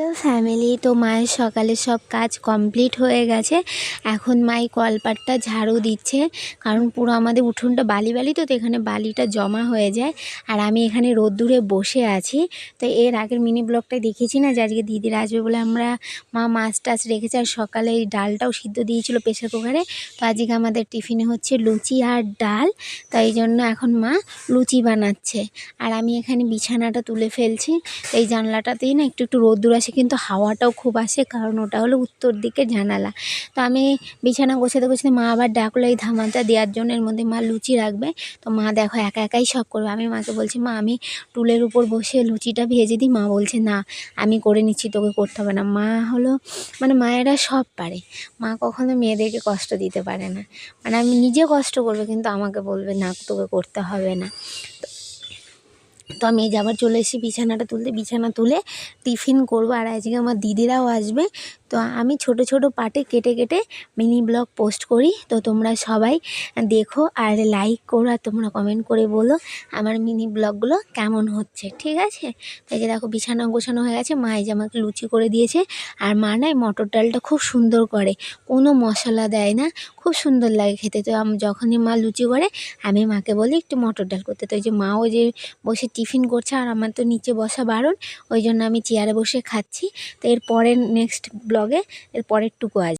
Hello family তো মায়ের সকালে সব কাজ কমপ্লিট হয়ে গেছে। এখন মাই কলপাটটা ঝাড়ু দিচ্ছে, কারণ পুরো আমাদের উঠোনটা বালি বালি, তো তো এখানে বালিটা জমা হয়ে যায়। আর আমি এখানে রোদ্দুরে বসে আছি। তো এর আগের মিনি ব্লগটাই দেখেছি না, যে আজকে দিদিরা আসবে বলে আমরা মা মাছ টাছ রেখেছে, আর সকালে এই ডালটাও সিদ্ধ দিয়েছিল প্রেশার কুকারে। তো আজকে আমাদের টিফিনে হচ্ছে লুচি আর ডাল তাই জন্য এখন মা লুচি বানাচ্ছে। আর আমি এখানে বিছানাটা তুলে ফেলছি এই জানলাটাতেই না একটু একটু রোদ্দুর আসে কিন্তু হাওয়াটাও খুব আসে, কারণ ওটা হলো উত্তর দিকে জানালা। তো আমি বিছানা গোছাতে গোছাতে মা আবার ডাকলো এই ধামাটা দেওয়ার জন্য, এর মধ্যে মা লুচি রাখবে। তো মা দেখো একা একাই সব করবে। আমি মাকে বলছি, মা, আমি টুলের উপর বসে লুচিটা ভেজে দিই। মা বলছে, না, আমি করে নিচ্ছি, তোকে করতে হবে না। মা হলো মানে মায়েরা সব পারে। মা কখনো মেয়েদেরকে কষ্ট দিতে পারে না। মানে আমি নিজে কষ্ট করব, কিন্তু আমাকে বলবে, না, তোকে করতে হবে না। তো আমি এই আবার চলে এসেছি বিছানাটা তুলতে, বিছানা তুলে টিফিন করব আর আজকে আমার দিদিরাও আসবে। তো আমি ছোট ছোট পার্টে কেটে কেটে মিনি ব্লগ পোস্ট করি। তো তোমরা সবাই দেখো আর লাইক করো আর তোমরা কমেন্ট করে বলো আমার মিনি ব্লগগুলো কেমন হচ্ছে, ঠিক আছে? তো এই যে দেখো বিছানা গোছানো হয়ে গেছে, মা এই যে আমাকে লুচি করে দিয়েছে। আর মা না এই মটর ডালটা খুব সুন্দর করে, কোনো মশলা দেয় না খুব সুন্দর লাগে খেতে। তো যখনই মা লুচি করে, আমি মাকে বলি, একটু মটর ডাল করতে। তো ওই যে মাও যে বসে টিফিন করছে, আর আমার তো নিচে বসা বারণ, ওই জন্য আমি চেয়ারে বসে খাচ্ছি। তো এর পরের নেক্সট ব্লগে এর পরের টুকু আসবে